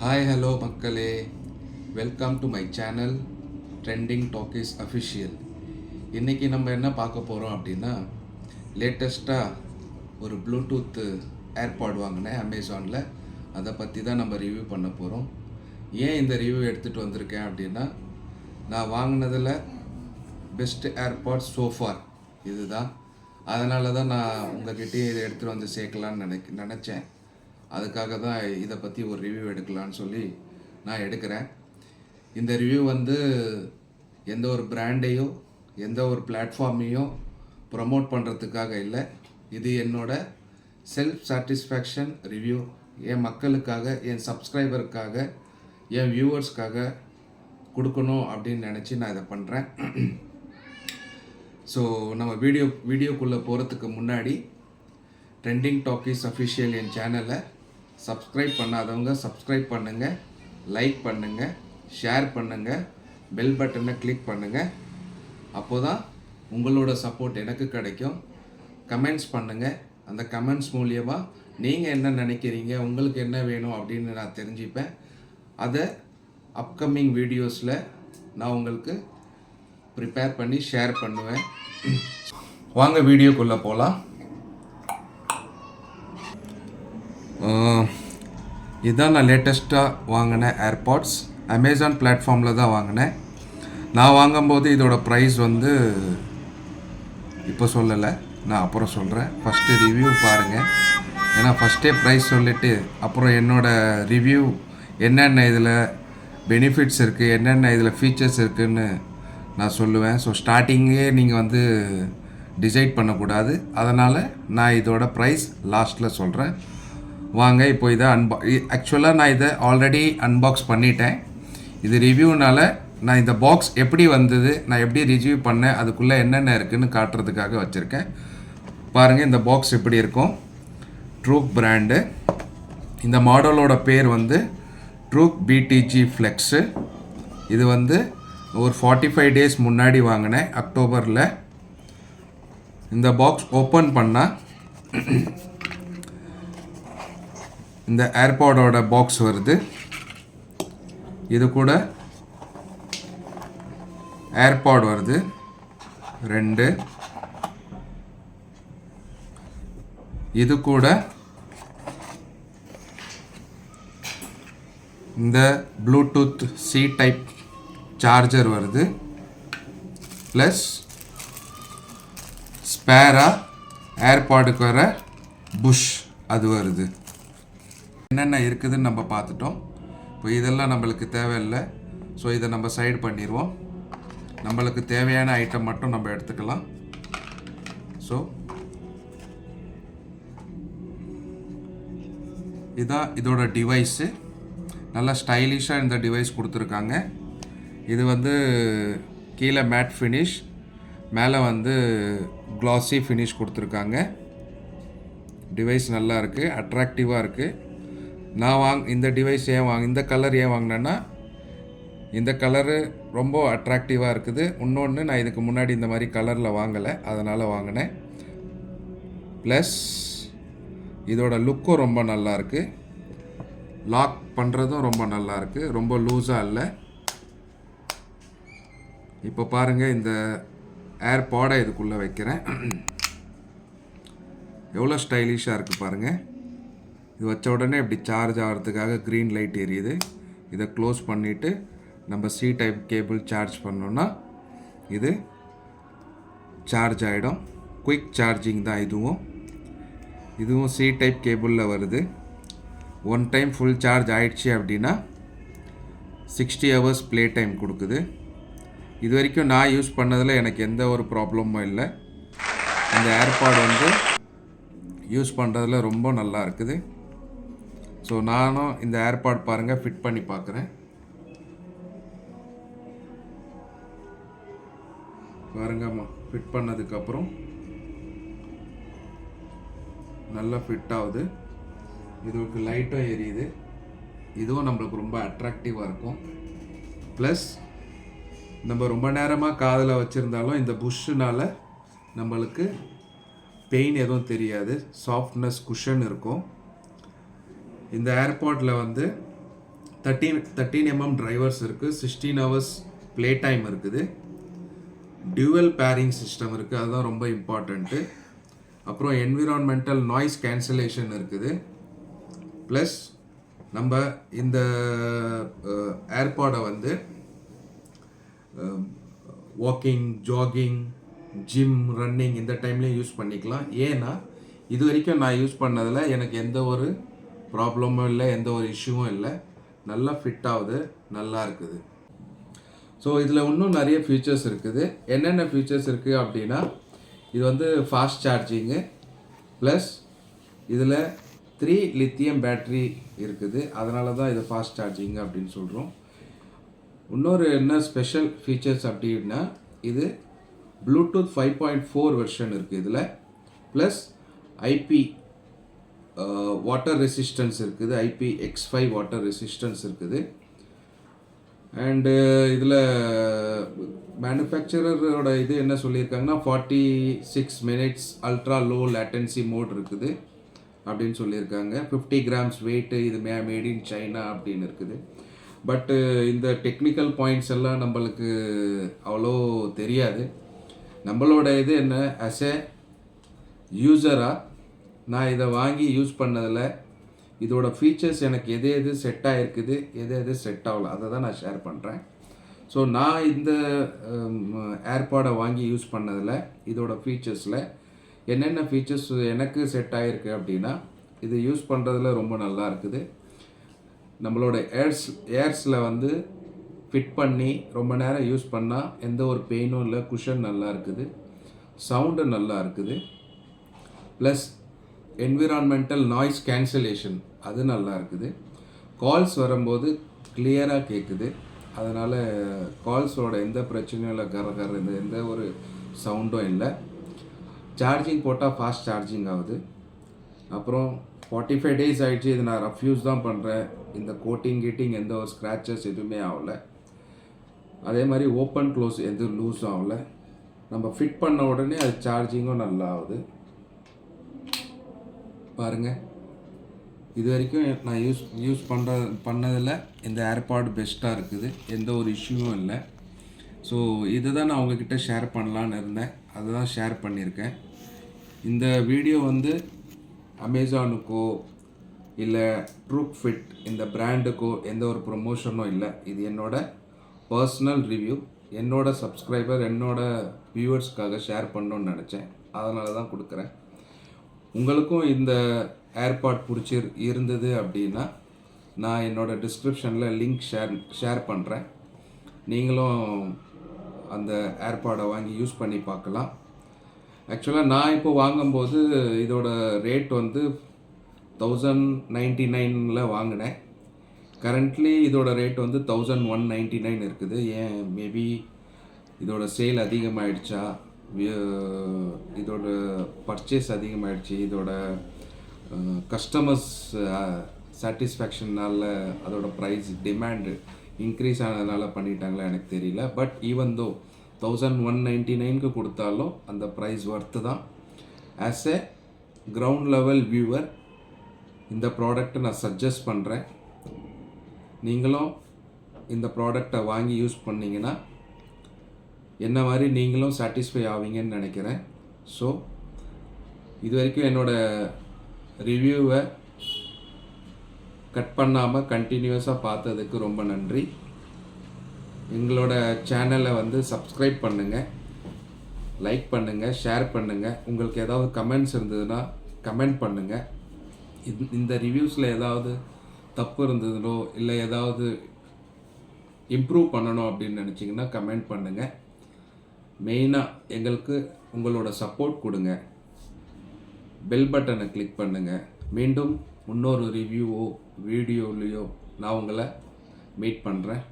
Hi hello மக்களே. Welcome to my channel trending talkies official இன்றைக்கி நம்ம என்ன பார்க்க போகிறோம் அப்படின்னா லேட்டஸ்ட்டாக ஒரு ப்ளூடூத்து ஏர்பாட் வாங்கினேன் அமேசானில் அதை பற்றி தான் நம்ம ரிவ்யூ பண்ண போகிறோம் ஏன் இந்த ரிவ்யூ எடுத்துகிட்டு வந்திருக்கேன் அப்படின்னா நான் வாங்கினதில் பெஸ்ட் ஏர்பாட் சோஃபார் இதுதான். அதனால தான் நான் உங்ககிட்டயே இதை எடுத்துகிட்டு வந்து சேர்க்கலான்னு நினைக்க நினச்சேன். அதுக்காக தான் இதை பற்றி ஒரு ரிவ்யூ எடுக்கலான்னு சொல்லி நான் எடுக்கிறேன். இந்த ரிவ்யூ வந்து எந்த ஒரு பிராண்டையோ எந்த ஒரு பிளாட்ஃபார்மையோ ப்ரமோட் பண்ணுறதுக்காக இல்லை. இது என்னோட செல்ஃப் சாட்டிஸ்ஃபேக்ஷன் ரிவ்யூ என் மக்களுக்காக என் சப்ஸ்கிரைபருக்காக என் வியூவர்ஸ்க்காக கொடுக்கணும் அப்படின்னு நினச்சி நான் இதை பண்ணுறேன் ஸோ நம்ம வீடியோ வீடியோக்குள்ளே போகிறதுக்கு முன்னாடி ட்ரெண்டிங் டாக்கிஸ் அஃபிஷியல் என் சேனலை சப்ஸ்கிரைப் பண்ணாதவங்க சப்ஸ்கிரைப் பண்ணுங்கள் லைக் பண்ணுங்கள் ஷேர் பண்ணுங்கள் பெல் பட்டனை கிளிக் பண்ணுங்கள் அப்போ தான் உங்களோட சப்போர்ட் எனக்கு கிடைக்கும். கமெண்ட்ஸ் பண்ணுங்கள் அந்த கமெண்ட்ஸ் மூலியமாக நீங்கள் என்ன நினைக்கிறீங்க உங்களுக்கு என்ன வேணும் அப்படின்னு நான் தெரிஞ்சுப்பேன். அதை அப்கமிங் வீடியோஸில் நான் உங்களுக்கு ப்ரிப்பேர் பண்ணி ஷேர் பண்ணுவேன். வாங்க வீடியோக்குள்ளே போகலாம் இதுதான் நான் லேட்டஸ்ட்டாக வாங்கின ஏர்பாட்ஸ் அமேசான் பிளாட்ஃபார்மில் தான் வாங்கினேன். நான் வாங்கும்போது இதோட ப்ரைஸ் வந்து இப்போ சொல்லலை. நான் அப்புறம் சொல்கிறேன் ஃபஸ்ட்டு ரிவ்யூ பாருங்கள் ஏன்னா ஃபஸ்ட்டே ப்ரைஸ் சொல்லிவிட்டு அப்புறம் என்னோடய ரிவ்யூ என்னென்ன இதில் பெனிஃபிட்ஸ் இருக்குது என்னென்ன இதில் ஃபீச்சர்ஸ் இருக்குதுன்னு நான் சொல்லுவேன். ஸோ ஸ்டார்டிங்கே நீங்கள் வந்து டிசைட் பண்ணக்கூடாது. அதனால் நான் இதோட ப்ரைஸ் லாஸ்ட்டில் சொல்கிறேன் வாங்க இப்போ இதை அன்பா ஆக்சுவலாக நான் இதை ஆல்ரெடி அன்பாக்ஸ் பண்ணிட்டேன். இது ரிவ்யூனால் நான் இந்த பாக்ஸ் எப்படி வந்தது நான் எப்படி ரிவ்யூ பண்ணேன் அதுக்குள்ளே என்னென்ன இருக்குதுன்னு காட்டுறதுக்காக வச்சுருக்கேன். பாருங்கள் இந்த பாக்ஸ் எப்படி இருக்கும். ட்ரூக் பிராண்டு இந்த மாடலோட பேர் வந்து ட்ரூக் பிடிஜி ஃப்ளெக்ஸு இது வந்து ஒரு ஃபார்ட்டி ஃபைவ் டேஸ் முன்னாடி வாங்கினேன் அக்டோபரில். இந்த பாக்ஸ் ஓப்பன் பண்ணால் இந்த ஏர்பாடோட பாக்ஸ் வருது. இது கூட ஏர்பாட் வருது. ரெண்டு. இது கூட இந்த ப்ளூடூத் சி டைப் சார்ஜர் வருது ப்ளஸ் ஸ்பேரா ஏர்பாடுக்கு வர புஷ் அது வருது. என்னென்ன இருக்குதுன்னு நம்ம பார்த்துட்டோம். இப்போ இதெல்லாம் நம்மளுக்கு தேவையில்லை. ஸோ இதை நம்ம சைடு பண்ணிடுவோம். நம்மளுக்கு தேவையான ஐட்டம் மட்டும் நம்ம எடுத்துக்கலாம். ஸோ இதான் இதோட டிவைஸு நல்லா ஸ்டைலிஷாக இந்த டிவைஸ் கொடுத்துருக்காங்க. இது வந்து கீழே மேட் ஃபினிஷ் மேலே வந்து க்ளாஸி ஃபினிஷ் கொடுத்துருக்காங்க. டிவைஸ் நல்லா இருக்குது அட்ராக்டிவாக இருக்குது நான் வாங் இந்த டிவைஸ் ஏன் வாங்க இந்த கலர் ஏன் வாங்கினேன்னா இந்த கலரு ரொம்ப அட்ராக்டிவாக இருக்குது. இன்னொன்று நான் இதுக்கு முன்னாடி இந்த மாதிரி கலரில் வாங்கலை அதனால் வாங்கினேன். ப்ளஸ் இதோட லுக்கும் ரொம்ப நல்லா இருக்குது லாக் பண்ணுறதும் ரொம்ப நல்லா இருக்குது ரொம்ப லூஸாக இல்லை. இப்போ பாருங்கள் இந்த ஏர்பாடை இதுக்குள்ளே வைக்கிறேன். எவ்வளோ ஸ்டைலிஷாக இருக்குது பாருங்கள் இது வச்ச உடனே இப்படி சார்ஜ் ஆகிறதுக்காக க்ரீன் லைட் எரியுது. இதை க்ளோஸ் பண்ணிவிட்டு நம்ம சி டைப் கேபிள் சார்ஜ் பண்ணோன்னா இது சார்ஜ் ஆகிடும் குயிக் சார்ஜிங் தான் இதுவும். இதுவும் சி டைப் கேபிளில் வருது. ஒன் டைம் ஃபுல் சார்ஜ் ஆயிடுச்சு அப்படின்னா சிக்ஸ்டி ஹவர்ஸ் ப்ளே டைம் கொடுக்குது. இது வரைக்கும் நான் யூஸ் பண்ணதில் எனக்கு எந்த ஒரு ப்ராப்ளமும் இல்லை. இந்த ஏர்பாட் வந்து யூஸ் பண்ணுறதுல ரொம்ப நல்லா இருக்குது. ஸோ நானும் இந்த ஏர்பாட் பாருங்கள் ஃபிட் பண்ணி பார்க்குறேன் பாருங்கம்மா ஃபிட் பண்ணதுக்கப்புறம் நல்லா ஃபிட் ஆகுது. இதுக்கு லைட்டும் எரியுது. இதுவும் நம்மளுக்கு ரொம்ப அட்ராக்டிவாக இருக்கும். ப்ளஸ் நம்ம ரொம்ப நேரமாக காதில் வச்சுருந்தாலும் இந்த புஷ்ஷுனால் நம்மளுக்கு பெயின் எதுவும் தெரியாது. சாஃப்ட்னஸ் குஷன் இருக்கும். இந்த ஏர்போர்ட்டில் வந்து தேர்ட்டீன் தேர்ட்டீன் எம்எம் டிரைவர்ஸ் இருக்குது சிக்ஸ்டீன் ஹவர்ஸ் ப்ளே டைம் இருக்குது. டியூவல் பேரிங் சிஸ்டம் இருக்குது அதுதான் ரொம்ப இம்பார்ட்டண்ட்டு அப்புறம் என்விரான்மெண்டல் நாய்ஸ் கேன்சலேஷன் இருக்குது. ப்ளஸ் நம்ம இந்த ஏர்பாடை வந்து வாக்கிங் ஜாகிங் ஜிம் ரன்னிங் இந்த டைம்லேயும் யூஸ் பண்ணிக்கலாம். ஏன்னா இது வரைக்கும் நான் யூஸ் பண்ணதில் எனக்கு எந்த ஒரு ப்ராப்ளமும் இல்லை எந்த ஒரு இஷ்யூவும் இல்லை. நல்லா ஃபிட் ஆகுது நல்லா இருக்குது. ஸோ இதில் இன்னும் நிறைய ஃபீச்சர்ஸ் இருக்குது. என்னென்ன ஃபீச்சர்ஸ் இருக்குது அப்படின்னா இது வந்து ஃபாஸ்ட் சார்ஜிங்கு ப்ளஸ் இதில் த்ரீ லித்தியம் பேட்ரி இருக்குது. அதனால தான் இது ஃபாஸ்ட் சார்ஜிங் அப்படின்னு சொல்கிறோம் இன்னொரு என்ன ஸ்பெஷல் ஃபீச்சர்ஸ் அப்படின்னா இது Bluetooth five point four version இருக்குது இதில். ப்ளஸ் ஐபி வாட்டர் ரெசிஸ்டன்ஸ் இருக்குது. IP X five water resistance இருக்குது. அண்டு இதில் மேனுஃபேக்சரரோட இது என்ன சொல்லியிருக்காங்கன்னா forty six minutes ultra low latency mode இருக்குது அப்படின்னு சொல்லியிருக்காங்க. ஃபிஃப்டி கிராம்ஸ் வெயிட்டு இது மே மேட் இன் சைனா அப்படின்னு இருக்குது. பட்டு இந்த டெக்னிக்கல் பாயிண்ட்ஸ் எல்லாம் நம்மளுக்கு அவ்வளோ தெரியாது. நம்மளோட இது என்ன? அஸ் எ யூஸராக நான் இதை வாங்கி யூஸ் பண்ணதில் இதோட ஃபீச்சர்ஸ் எனக்கு எது எது செட் ஆகிருக்குது எது எது செட் ஆகல அதை தான் நான் ஷேர் பண்ணுறேன் ஸோ நான் இந்த ஏர்பாடை வாங்கி யூஸ் பண்ணதில் இதோட ஃபீச்சர்ஸில் என்னென்ன ஃபீச்சர்ஸ் எனக்கு செட் ஆகிருக்கு அப்படின்னா இது யூஸ் பண்ணுறதுல ரொம்ப நல்லா இருக்குது. நம்மளோட ஏர்ஸ் ஏர்ஸில் வந்து ஃபிட் பண்ணி ரொம்ப நேரம் யூஸ் பண்ணால் எந்த ஒரு பெயினும் இல்லை குஷன் நல்லா இருக்குது. சவுண்டு நல்லா இருக்குது. ப்ளஸ் என்விரான்மெண்டல் நாய்ஸ் கேன்சலேஷன் அது நல்லா இருக்குது. கால்ஸ் வரும்போது கிளியராக கேட்குது அதனால் கால்ஸோட எந்த பிரச்சனையும் இல்லை கர கர இந்த எந்த ஒரு சவுண்டும் இல்லை. சார்ஜிங் போட்டால் ஃபாஸ்ட் சார்ஜிங் ஆகுது. அப்புறம் ஃபார்ட்டி ஃபைவ் டேஸ் ஆகிடுச்சு இது நான் ரஃப்யூஸ் தான் பண்ணுறேன் இந்த கோட்டிங் கீட்டிங் எந்த ஒரு ஸ்க்ராச்சஸ் எதுவுமே ஆகல. அதே மாதிரி ஓப்பன் க்ளோஸ் எதுவும் லூஸும் ஆகலை. நம்ம ஃபிட் பண்ண உடனே அது சார்ஜிங்கும் நல்லா ஆகுது. பாருங்கள் இது வரைக்கும் நான் யூஸ் யூஸ் பண்ணுற பண்ணதில் இந்த ஏர்பாட் பெஸ்ட்டாக இருக்குது. எந்த ஒரு இஷ்யூவும் இல்லை. ஸோ இதை தான் நான் உங்ககிட்ட ஷேர் பண்ணலான்னு இருந்தேன். அதை தான் ஷேர் பண்ணியிருக்கேன். இந்த வீடியோ வந்து அமேசானுக்கோ இல்லை ட்ரூப் ஃபிட் இந்த பிராண்டுக்கோ எந்த ஒரு ப்ரொமோஷனும் இல்லை. இது என்னோட பர்சனல் ரிவ்யூ என்னோட சப்ஸ்கிரைபர் என்னோட வியூவர்ஸ்க்காக ஷேர் பண்ணணும்னு நினச்சேன். அதனால தான் கொடுக்குறேன். உங்களுக்கும் இந்த ஏர்பாட் பிடிச்சி இருந்தது அப்படின்னா நான் என்னோடய டிஸ்கிரிப்ஷனில் லிங்க் ஷேர் ஷேர் பண்ணுறேன் நீங்களும் அந்த ஏர்பாடை வாங்கி யூஸ் பண்ணி பார்க்கலாம். ஆக்சுவலாக நான் இப்போ வாங்கும்போது இதோட ரேட் வந்து தௌசண்ட் நைன்ட்டி நைனில் வாங்கினேன். கரண்ட்லி இதோட ரேட் வந்து தௌசண்ட் ஒன் நைன்ட்டி நைன் இருக்குது. ஏன் மேபி இதோட சேல் அதிகமாகிடுச்சா இதோட பர்ச்சேஸ் அதிகமாகிடுச்சு இதோட கஸ்டமர்ஸ் சாட்டிஸ்ஃபேக்ஷனால் அதோட ப்ரைஸ் டிமாண்டு இன்க்ரீஸ் ஆனதுனால பண்ணிட்டாங்களா எனக்கு தெரியல. But even though thousand one ninety நைனுக்கு கொடுத்தாலும் அந்த ப்ரைஸ் ஒர்த்து தான். As a ground level viewer இந்த ப்ராடக்ட்டை நான் சஜஸ்ட் பண்ணுறேன் நீங்களும் இந்த ப்ராடக்டை வாங்கி யூஸ் பண்ணிங்கன்னா என்ன மாதிரி நீங்களும் சாட்டிஸ்ஃபை ஆவீங்கன்னு நினைக்கிறேன். ஸோ இது வரைக்கும் என்னோடய ரிவ்யூவை கட் பண்ணாமல் கண்டினியூஸாக பார்த்ததுக்கு ரொம்ப நன்றி. எங்களோட சேனலை வந்து சப்ஸ்கிரைப் பண்ணுங்கள் லைக் பண்ணுங்கள் ஷேர் பண்ணுங்கள் உங்களுக்கு ஏதாவது கமெண்ட்ஸ் இருந்ததுன்னா கமெண்ட் பண்ணுங்கள் இந்த இந்த ரிவ்யூஸில் ஏதாவது தப்பு இருந்ததுனோ இல்லை ஏதாவது இம்ப்ரூவ் பண்ணணும் அப்படின்னு நினச்சிங்கன்னா கமெண்ட் பண்ணுங்கள் மெயினாக எங்களுக்கு உங்களோட சப்போர்ட் கொடுங்க. பெல் பட்டனை கிளிக் பண்ணுங்கள் மீண்டும் இன்னொரு ரிவ்யூவோ வீடியோலையோ நான் உங்களை மீட் பண்ணுறேன்